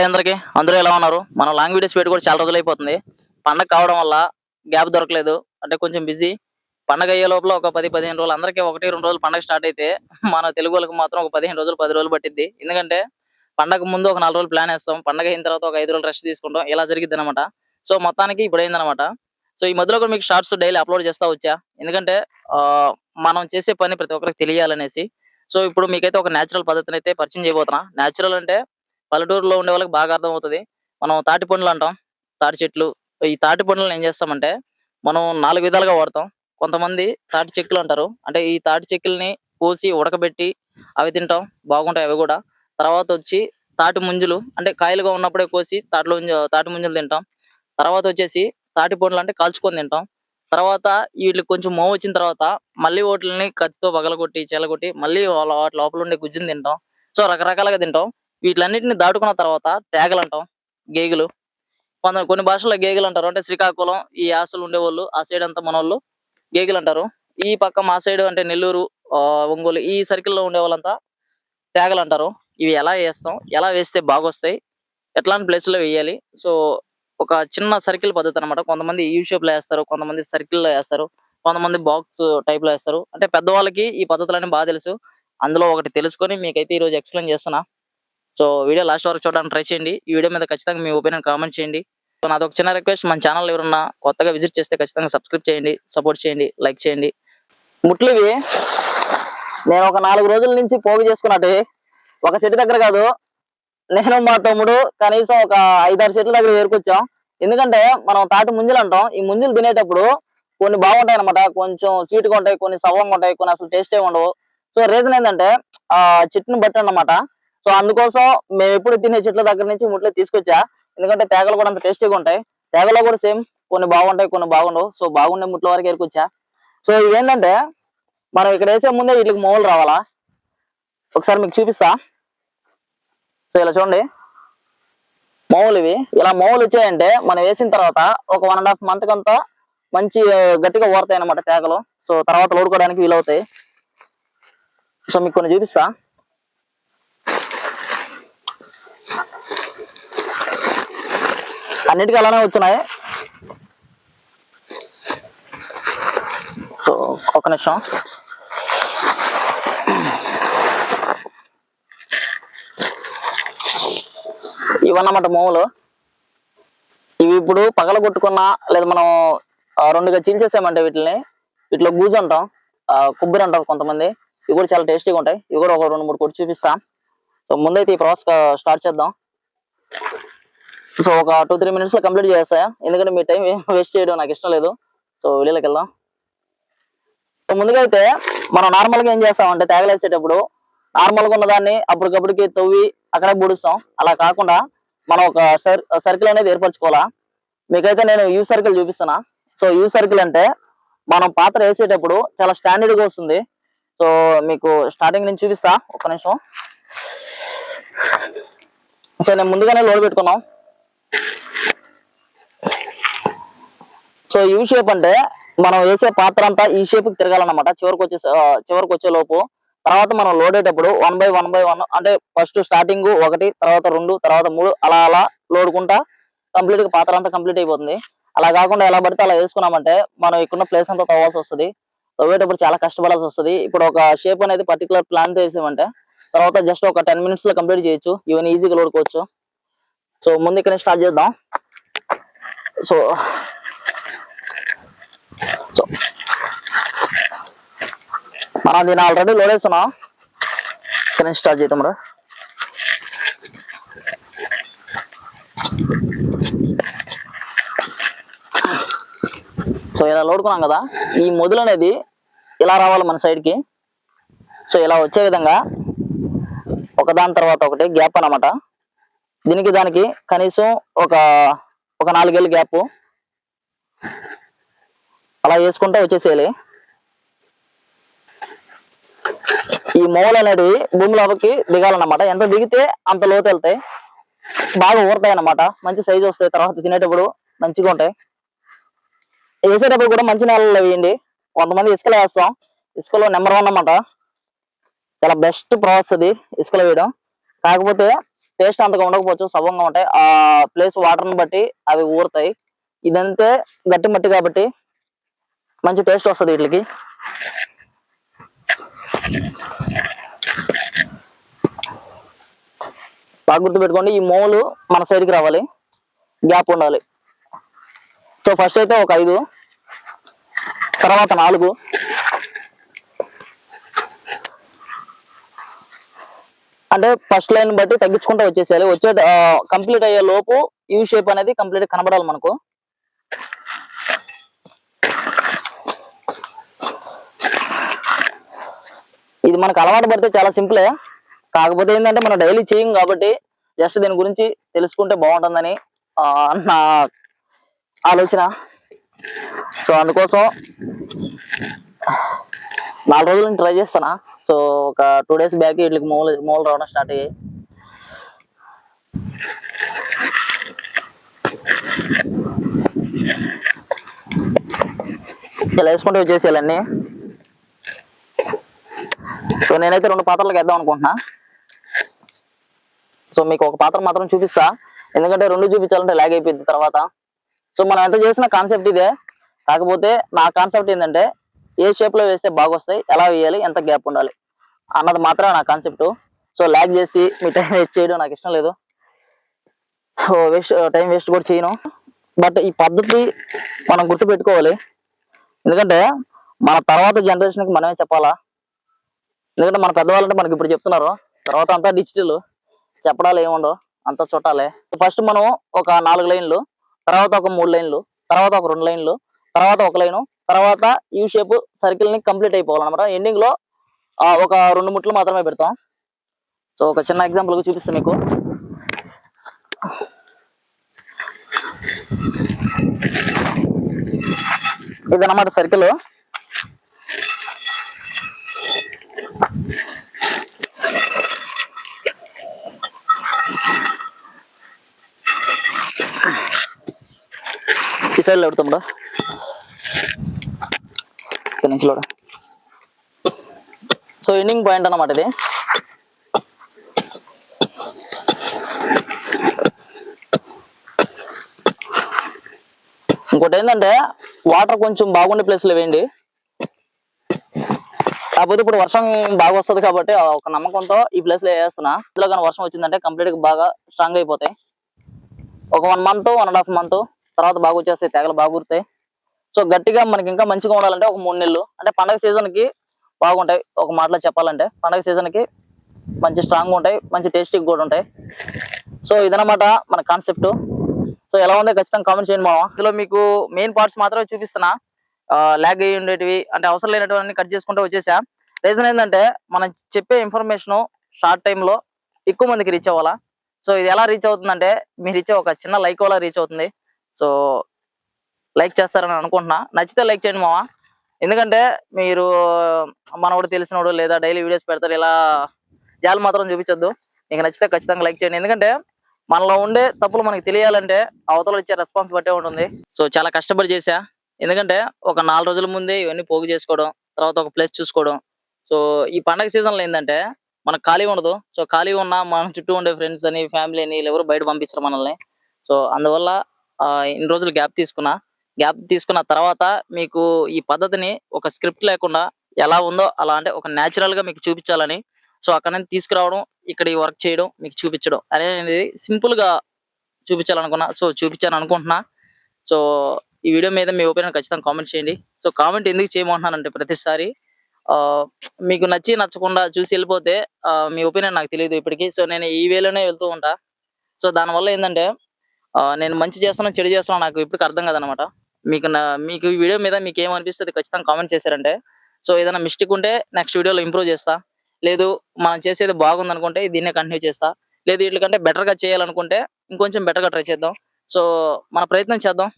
Hi అందరికి. అందరూ ఎలా ఉన్నారు? మనం లాంగ్ వీడియోస్ పెట్టి కూడా చాలా రోజులు అయిపోతుంది. పండగ కావడం వల్ల గ్యాప్ దొరకలేదు. అంటే కొంచెం బిజీ. పండగ అయ్యే లోపల ఒక పది పదిహేను రోజులు అందరికీ ఒకటి రెండు రోజులు పండగ స్టార్ట్ అయితే మన తెలుగు వాళ్ళకి మాత్రం ఒక పదిహేను రోజులు పది రోజులు పట్టిద్ది. ఎందుకంటే పండగ ముందు ఒక నాలుగు రోజులు ప్లాన్ వేస్తాం. పండగ అయిన తర్వాత ఒక ఐదు రోజులు రెస్ట్ తీసుకుంటాం. ఇలా జరిగింది అనమాట సో మొత్తానికి ఇప్పుడు అయిందనమాట సో ఈ మధ్యలో కూడా మీకు షార్ట్స్ డైలీ అప్లోడ్ చేస్తా వచ్చా? ఎందుకంటే ఆ, మనం చేసే పని ప్రతి ఒక్కరికి తెలియాలనేసి. సో ఇప్పుడు మీకైతే ఒక న్యాచురల్ పద్ధతిని అయితే పరిచయం చేయబోతున్నా. న్యాచురల్ అంటే పల్లెటూరులో ఉండే వాళ్ళకి బాగా అర్థం అవుతుంది మనం తాటి పండ్లు అంటాం. తాటి చెట్లు. ఈ తాటి పండ్లను ఏం చేస్తామంటే మనం నాలుగు విధాలుగా వాడతాం. కొంతమంది తాటి చెక్కులు అంటారు. అంటే ఈ తాటి చెక్కుల్ని కోసి ఉడకబెట్టి అవి తింటాం. బాగుంటాయి అవి కూడా. తర్వాత వచ్చి తాటి ముంజులు. అంటే కాయలుగా ఉన్నప్పుడే కోసి తాటిలో తాటి ముంజులు తింటాం. తర్వాత వచ్చేసి తాటి పండ్లు అంటే కాల్చుకొని తింటాం. తర్వాత వీటికి కొంచెం మో వచ్చిన తర్వాత మళ్ళీ వాటిని కత్తితో పగలగొట్టి చెలగొట్టి మళ్ళీ వాళ్ళ వాటి లోపల ఉండే గుజ్జుని తింటాం. సో రకరకాలుగా తింటాం. వీటిలన్నిటిని దాటుకున్న తర్వాత తేగలు అంటాం గేగులు. కొంత కొన్ని భాషల్లో గేగులు అంటారు. అంటే శ్రీకాకుళం ఈ యాసలు ఉండేవాళ్ళు ఆ సైడ్ అంతా మన వాళ్ళు గేగులు అంటారు. ఈ పక్క మా సైడ్ అంటే నెల్లూరు ఆ, ఒంగోలు ఈ సర్కిల్లో లో ఉండే వాళ్ళంతా తేగలు అంటారు. ఇవి ఎలా వేస్తాం ఎలా వేస్తే బాగొస్తాయి ఎట్లాంటి ప్లేస్లో లో వేయాలి. సో ఒక చిన్న సర్కిల్ పద్ధతి అన్నమాట. కొంతమంది యూ షేప్లో వేస్తారు కొంతమంది సర్కిల్లో లో వేస్తారు కొంతమంది బాక్స్ టైప్లో వేస్తారు. అంటే పెద్దవాళ్ళకి ఈ పద్ధతులన్నీ బాగా తెలుసు. అందులో ఒకటి తెలుసుకొని మీకైతే ఈ రోజు ఎక్స్ప్లెయిన్ చేస్తున్నా. సో వీడియో లాస్ట్ వరకు చూడడానికి ట్రై చేయండి. ఈ వీడియో మీద ఖచ్చితంగా మీ ఒపీనియన్ కామెంట్ చేయండి. సో నాది ఒక చిన్న రిక్వెస్ట్. మన ఛానల్ ఎవరన్నా కొత్తగా విజిట్ చేస్తే ఖచ్చితంగా సబ్స్క్రైబ్ చేయండి సపోర్ట్ చేయండి లైక్ చేయండి. ముట్లువి నేను ఒక నాలుగు రోజుల నుంచి పోగు చేసుకున్నట్టు. ఒక చెట్టు దగ్గర కాదు నేను మా తమ్ముడు కనీసం ఒక ఐదారు చెట్ల దగ్గర ఏరుకొచ్చాం. ఎందుకంటే మనం తాటి ముంజలు అంటాం. ఈ ముంజలు తినేటప్పుడు కొన్ని బాగుంటాయి అనమాట కొంచెం స్వీట్గా గా ఉంటాయి కొన్ని సవ్వంగా ఉంటాయి కొన్ని అసలు టేస్టే ఉండవు. సో రీజన్ ఏంటంటే ఆ చెట్టుని బట్టి అన్నమాట. సో అందుకోసం మేము ఎప్పుడు తినే చెట్ల దగ్గర నుంచి ముట్లే తీసుకొచ్చా. ఎందుకంటే తేగలు కూడా అంత టేస్టీగా ఉంటాయి. తేగలో కూడా సేమ్ కొన్ని బాగుంటాయి కొన్ని బాగుండవు. సో బాగుండే ముట్ల వరకు ఎరుకొచ్చా సో ఇవేంటంటే మనం ఇక్కడ వేసే ముందే వీటికి మోవులు రావాలా? ఒకసారి మీకు చూపిస్తా. సో ఇలా చూడండి. మోవులు ఇవి. ఇలా మోవులు వచ్చాయంటే మనం వేసిన తర్వాత ఒక వన్ అండ్ హాఫ్ మంత్ కంతా మంచి గట్టిగా ఊరతాయి అనమాట తేగలు. సో తర్వాత లోడుకోవడానికి వీలవుతాయి. సో మీకు కొన్ని చూపిస్తా. అన్నిటికీ అలానే వచ్చినాయి సో ఒక నిమిషం. ఇవన్నమాట మోములు. ఇవి ఇప్పుడు పగల కొట్టుకున్నా లేదా మనం రెండుగా చీల్చేసామంటే వీటిని వీటిలో గూజు అంటాం ఆ, కొబ్బరి అంటారు కొంతమంది. ఇవి కూడా చాలా టేస్టీగా ఉంటాయి. ఇవి కూడా ఒక రెండు మూడు కొట్టి చూపిస్తాం. సో ముందైతే ఈ ప్రాసెస్ స్టార్ట్ చేద్దాం. సో ఒక టూ త్రీ మినిట్స్లో కంప్లీట్ చేస్తా. ఎందుకంటే మీ టైం వేస్ట్ చేయడం నాకు ఇష్టం లేదు. సో వీడియోకి వెళ్దాం. సో ముందుగా అయితే మనం నార్మల్గా ఏం చేస్తామంటే తేగలేసేటప్పుడు నార్మల్గా ఉన్నదాన్ని అప్పటికప్పటికి తవ్వి అక్కడే బుడుస్తాం అలా కాకుండా మనం ఒక సర్కిల్ అనేది ఏర్పరచుకోవాలా? మీకైతే నేను యూ సర్కిల్ చూపిస్తున్నా. సో యూ సర్కిల్ అంటే మనం పాత్ర వేసేటప్పుడు చాలా స్టాండర్డ్గా వస్తుంది. సో మీకు స్టార్టింగ్ నుంచి చూపిస్తా. ఒక నిమిషం. సో నేను ముందుగానే లోడ్ పెట్టుకున్నాం. సో యూ షేప్ అంటే మనం వేసే పాత్ర అంతా ఈ షేప్కి తిరగాలన్నమాట. చివరికి వచ్చే చివరికి వచ్చే లోపు తర్వాత మనం లోడేటప్పుడు one by one by one అంటే ఫస్ట్ స్టార్టింగ్ ఒకటి తర్వాత రెండు తర్వాత మూడు అలా అలా లోడుకుంటా కంప్లీట్గా పాత్ర అంతా కంప్లీట్ అయిపోతుంది. అలా కాకుండా ఎలా పడితే అలా వేసుకున్నామంటే మనం ఇక్కడున్న ప్లేస్ అంతా తవ్వాల్సి వస్తుంది. తవ్వేటప్పుడు చాలా కష్టపడాల్సి వస్తుంది. ఇప్పుడు ఒక షేప్ అనేది పర్టికులర్ ప్లాన్ చేసామంటే తర్వాత జస్ట్ ఒక టెన్ మినిట్స్లో కంప్లీట్ చేయొచ్చు. ఈవెన్ ఈజీగా లోడుకోవచ్చు. సో ముందు ఇక్కడ స్టార్ట్ చేద్దాం. సో సో మనం దీన్ని ఆల్రెడీ లోడ్ వేస్తున్నాం ఇక్కడ స్టార్ట్ చేద్దాం రా. సో ఇలా లోడుకున్నాం కదా ఈ మొదలు అనేది ఇలా రావాలి మన సైడ్కి కి. సో ఇలా వచ్చే విధంగా ఒకదాని తర్వాత ఒకటి గ్యాప్ అన్నమాట. దీనికి దానికి కనీసం ఒక ఒక నాలుగేళ్ళు గ్యాప్ అలా వేసుకుంటూ వచ్చేసేయాలి. ఈ మూలలు అనేటివి భూమిలోకి దిగాలన్నమాట. ఎంత దిగితే అంత లోతు వెళ్తాయి. బాగా ఊరతాయి అన్నమాట. మంచి సైజు వస్తాయి. తర్వాత తినేటప్పుడు మంచిగా ఉంటాయి. వేసేటప్పుడు కూడా మంచి నేలలో వేయండి. కొంతమంది ఇసుకలో వేస్తాం. ఇసుకలో నెంబర్ వన్ అన్నమాట. చాలా బెస్ట్ ప్రాసెస్ అది ఇసుకలో వేయడం. కాకపోతే టేస్ట్ అంతగా ఉండకపోవచ్చు. సవంగా ఉంటాయి. ఆ ప్లేస్ వాటర్ని బట్టి అవి ఊరుతాయి. ఇదంతే గట్టి మట్టి కాబట్టి మంచి టేస్ట్ వస్తుంది వీటికి. బాగా గుర్తుపెట్టుకోండి ఈ మోలు మన సైడ్కి రావాలి. గ్యాప్ ఉండాలి. సో ఫస్ట్ అయితే ఒక ఐదు తర్వాత నాలుగు. అంటే ఫస్ట్ లైన్ బట్టి తగ్గించుకుంటూ వచ్చేసేయాలి. వచ్చే కంప్లీట్ అయ్యే లోపు యూ షేప్ అనేది కంప్లీట్ కనబడాలి మనకు. ఇది మనకు అలవాటు పడితే చాలా సింపులే కాకపోతే ఏంటంటే మనం డైలీ చేయం కాబట్టి జస్ట్ దీని గురించి తెలుసుకుంటే బాగుంటుందని నా ఆలోచన. సో అందుకోసం నాలుగు రోజుల నుంచి ట్రై చేస్తానా? సో ఒక టూ డేస్ బ్యాక్ వీటికి మూలు మూలు రావడం స్టార్ట్ అయ్యాయి. ఇలా వేసుకుంటే వచ్చేసేయాలన్నీ నేనైతే రెండు పాత్రలకు వేద్దాం అనుకుంటున్నా. సో మీకు ఒక పాత్ర మాత్రం చూపిస్తా. ఎందుకంటే రెండు చూపించాలంటే లాగ్ అయిపోయింది తర్వాత. సో మనం ఎంత చేసిన కాన్సెప్ట్ ఇదే. కాకపోతే నా కాన్సెప్ట్ ఏంటంటే ఏ షేప్లో వేస్తే బాగా వస్తాయి ఎలా వేయాలి ఎంత గ్యాప్ ఉండాలి అన్నది మాత్రమే నా కాన్సెప్ట్ సో లాగ్ చేసి మీ టైం వేస్ట్ చేయడం నాకు ఇష్టం లేదు. సో వేస్ట్ టైం వేస్ట్ కూడా చేయను. బట్ ఈ పద్ధతి మనం గుర్తు పెట్టుకోవాలి ఎందుకంటే మన తర్వాత జనరేషన్కి కి మనమే చెప్పాలా? ఎందుకంటే మన పెద్దవాళ్ళంటే మనకి ఇప్పుడు చెప్తున్నారు తర్వాత అంతా డిజిటల్ చెప్పడాలు ఏముండవు అంతా చుట్టాలే. ఫస్ట్ మనం ఒక నాలుగు లైన్లు తర్వాత ఒక మూడు లైన్లు తర్వాత ఒక రెండు లైన్లు తర్వాత ఒక లైను తర్వాత యూ షేప్ సర్కిల్ని కంప్లీట్ అయిపోవాలన్నమాట. ఎండింగ్లో ఒక రెండు ముట్లు మాత్రమే పెడతాం. సో ఒక చిన్న ఎగ్జాంపుల్గా చూపిస్తాను మీకు. ఇదన్నమాట సర్కిల్ ఈ సైడ్ పెడతాం ఇక్కడ నుంచి లోడ సో ఎండింగ్ పాయింట్ అన్నమాట ఇది. ఇంకోటి ఏంటంటే వాటర్ కొంచెం బాగుండే ప్లేస్లో వేయండి. కాకపోతే ఇప్పుడు వర్షం బాగా వస్తుంది కాబట్టి ఆ ఒక నమ్మకంతో ఈ ప్లేస్లో వేస్తున్నా. ఇందులో కానీ వర్షం వచ్చిందంటే కంప్లీట్గా బాగా స్ట్రాంగ్ అయిపోతాయి. ఒక one month one and half month తర్వాత బాగా వచ్చేస్తాయి తెగలు బాగా సో గట్టిగా మనకి ఇంకా మంచిగా ఉండాలంటే ఒక మూడు నెలలు. అంటే పండగ సీజన్కి బాగుంటాయి ఒక మాటలో చెప్పాలంటే. పండగ సీజన్కి మంచి స్ట్రాంగ్ ఉంటాయి మంచి టేస్టీ కూడా ఉంటాయి. సో ఇదనమాట మన కాన్సెప్ట్ సో ఎలా ఉందో ఖచ్చితంగా కామెంట్ చేయండి మామ ఇందులో మీకు మెయిన్ పార్ట్స్ మాత్రమే చూపిస్తున్నా. ల్యాగ్ అయ్యి ఉండేటివి అంటే అవసరం లేనటువంటి కట్ చేసుకుంటూ వచ్చేసా. రీజన్ ఏంటంటే మనం చెప్పే ఇన్ఫర్మేషన్ షార్ట్ టైంలో ఎక్కువ మందికి రీచ్ అవ్వాలా. సో ఇది ఎలా రీచ్ అవుతుందంటే మీరు ఇచ్చే ఒక చిన్న లైక్ వల్ల రీచ్ అవుతుంది. సో లైక్ చేస్తారని అనుకుంటున్నా. నచ్చితే లైక్ చేయండి మావా ఎందుకంటే మీరు మనవాడు తెలిసినోడు లేదా డైలీ వీడియోస్ పెడతారు ఇలా జాలు మాత్రం చూపించొద్దు. మీకు నచ్చితే ఖచ్చితంగా లైక్ చేయండి. ఎందుకంటే మనలో ఉండే తప్పులు మనకి తెలియాలంటే అవతల ఇచ్చే రెస్పాన్స్ బట్టే ఉంటుంది. సో చాలా కష్టపడి చేశా. ఎందుకంటే ఒక నాలుగు రోజుల ముందే ఇవన్నీ పోగు చేసుకోవడం తర్వాత ఒక ప్లేస్ చూసుకోవడం. సో ఈ పండగ సీజన్లో లో ఏంటంటే మనకు ఖాళీ ఉండదు. సో ఖాళీ ఉన్న మన చుట్టూ ఉండే ఫ్రెండ్స్ అని ఫ్యామిలీ అని వీళ్ళు ఎవరు బయట పంపించరు మనల్ని. సో అందువల్ల ఇన్ని రోజులు గ్యాప్ తీసుకున్నా. గ్యాప్ తీసుకున్న తర్వాత మీకు ఈ పద్ధతిని ఒక స్క్రిప్ట్ లేకుండా ఎలా ఉందో అలా అంటే ఒక న్యాచురల్గా మీకు చూపించాలని. సో అక్కడ నుంచి తీసుకురావడం ఇక్కడ ఈ వర్క్ చేయడం మీకు చూపించడం అనేది సింపుల్గా చూపించాలనుకున్నా. సో చూపించాను అనుకుంటున్నా. సో ఈ వీడియో మీద మీ ఒపీనియన్ ఖచ్చితంగా కామెంట్ చేయండి. సో కామెంట్ ఎందుకు చేయమంటున్నానంటే ప్రతిసారి మీకు నచ్చి నచ్చకుండా చూసి వెళ్ళిపోతే మీ ఒపీనియన్ నాకు తెలియదు ఇప్పటికీ. సో నేను ఈ వేలోనే వెళ్తూ ఉంటా. సో దానివల్ల ఏంటంటే నేను మంచి చేస్తున్నా చెడు చేస్తున్నా నాకు ఇప్పటికి అర్థం కదనమాట. మీకు నా- మీకు ఈ వీడియో మీద మీకు ఏమనిపిస్తుంది ఖచ్చితంగా కామెంట్ చేశారంటే సో ఏదైనా మిస్టేక్ ఉంటే నెక్స్ట్ వీడియోలో ఇంప్రూవ్ చేస్తా. లేదు మనం చేసేది బాగుంది అనుకుంటే దీన్నే కంటిన్యూ చేస్తా. లేదు వీటికంటే బెటర్గా గా చేయాలనుకుంటే ఇంకొంచెం బెటర్గా గా ట్రై చేద్దాం. సో మన ప్రయత్నం చేద్దాం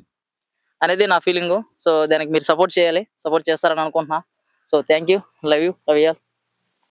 అనేది నా ఫీలింగ్. సో దానికి మీరు సపోర్ట్ చేయాలి సపోర్ట్ చేస్తారని అనుకుంటున్నా. So thank you. Love you. Love you all.